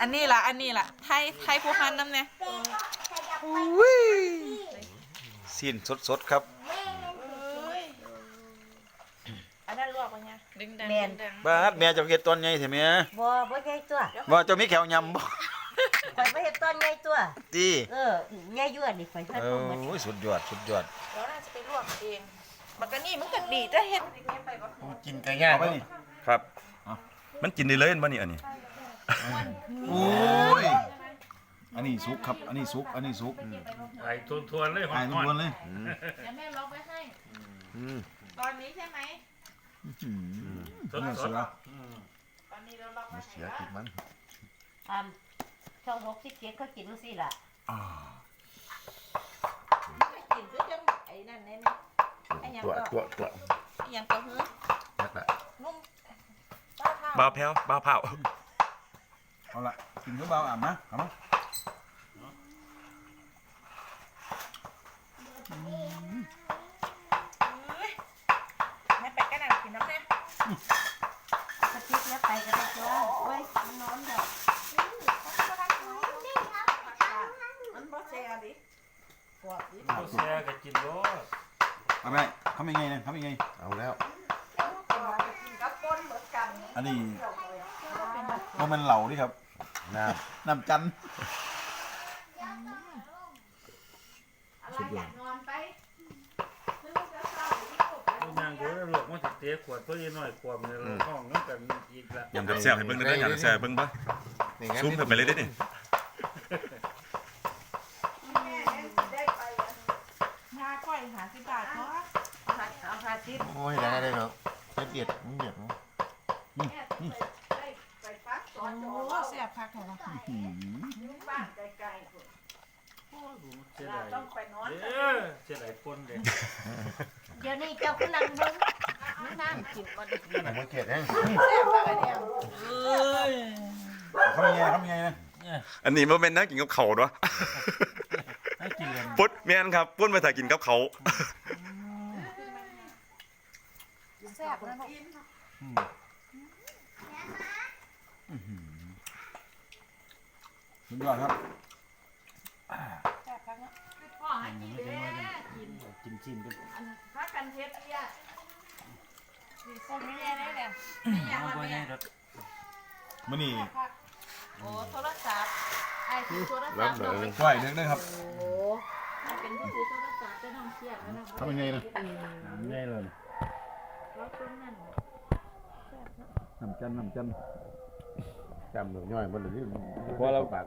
อันนี้ล่ะ อันนี้ล่ะไทยไทยผู้พันน้ำเนี่ยอุ้ยสิ้นสดๆครับ อันนั้นลวกปะเนี่ยดึงดังแม่น ดึงดังบาดแม่เจะเฮ็ดตอนใหญ่แท้แม่บ่บ่ใหญ่ตัวว่าเจ้ามีแขวยำบ่ข่อยบ่เฮ็ดตอนใหญ่ตัวติเออใหญ่ยั่วนี่ข่อยเฮ็ดโอบ่หมด้ยสุดยอดสุดยอดเดี๋ยวน่าจะไปลวกเองบักกะนี่มันก็ดีจะเฮ็ดอย่างเงี้ยไปบ่กินไก่ย่างเอาไปนี่ครับ มันกินได้เลยบ่นี่อันนี้ โอ้ย อันนี้สุกครับ อันนี้สุก อันนี้สุกไอ้ทวนๆเลยหหายทุกอนคนเลย เดี๋ยวแม่ล็อกไว้ให้ อืมตอนนี้ใช่ไหม ๆสเนื้อดเสือตอนนี้เราล็อกไว้ให้เสียกินมันอ่าช่อง67เขากินจังซี่ล่ะกินคือจังไอ้นั่นแน่ๆไอ้หยังตัวก็ตัวตัวไอ้หยังก็เฮ้อนักละนุ่มต้าข้าวบ้าวแพ้วบ้าวเผา เอาละกินก็เบาอะมาเอามาเอ้ยแม่ไปกันน่ะกินน้ำแน่กระติกแล้วไปก็ได้ตัวโอ้ยมันนอนแล้วมันบ่แซ่ดิปวดดิเอาแซ่ก็กินรสเอาไปทำยังไงเนี่ยทำยังไง เอาแล้ว กินกับป่นเหมือนกันอันนี้มันเป็นเหล่าดิครับ น้น้ำจันทร์สุดยอดนอนไปซื้อจะเศร้าที่สุดเอาย่างกูแล้วลวกมันสิเตะขวดเพื่อน้อยขวดเนี่ยห้องน้ำกันอีกละำยำกับแซ่บให้เบิ่งได้อยำกับแซ่บให้เบิ่งบ่ซูมเข้าไปเลยเด้อนี่แม่ได้ไปยาก้อยหาสิบบาทเพราะ เอาหาสิบโอ้ยได้ได้เนาะเด็ดมันเด็ดเนาะ แม่ได้ไปพักสอนโอ้เสียบพักเหรอบ้านไกลๆเสียเราดายต้องไปนอนเด้อเสียดายปนเด็กเดี๋ยวนี้เจ้าคือนั่งเบิ่งไม่น่ากินมันมันเข็ดแฮงแซ่บอะไรเนี่ยทำยังไงทำยังไงนะอันนี้บ่แม่นนะกินกับเขาวเนาะให้กินเลยปุ้นแม่นครับปุ้นมาถ้ากินกับเขาวแซ่บนะลูกสุ ดยอดครับแซ่บพักเนาะพ่อให้กินเลยกินกินชิมกันอันพักกันเทปเนี่ยมีส้มนี่แน่ๆเนี่ยไม่อยากมาเนี่ยมื่อนี้โอ้โทรศัพท์ไอ้คือโทรศัพท์น้องเป็นก้อยเด็กด้ครับโอ้ไอ้เป็นผู้ถือโทรศัพท์จะน้องเครียดแล้วนะทำยังไงนะได้เลยแล้วตรงนั้นน้ำจันน้ำจัน จำหนูย่อยมันเลยพอเราปาก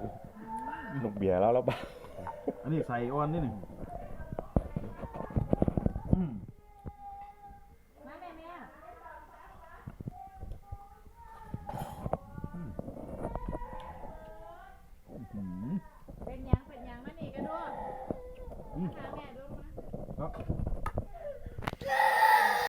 นกเบียร์แล้วแล้วบ่อันนี้ใส่อ้อนนิดหนึ่งอืม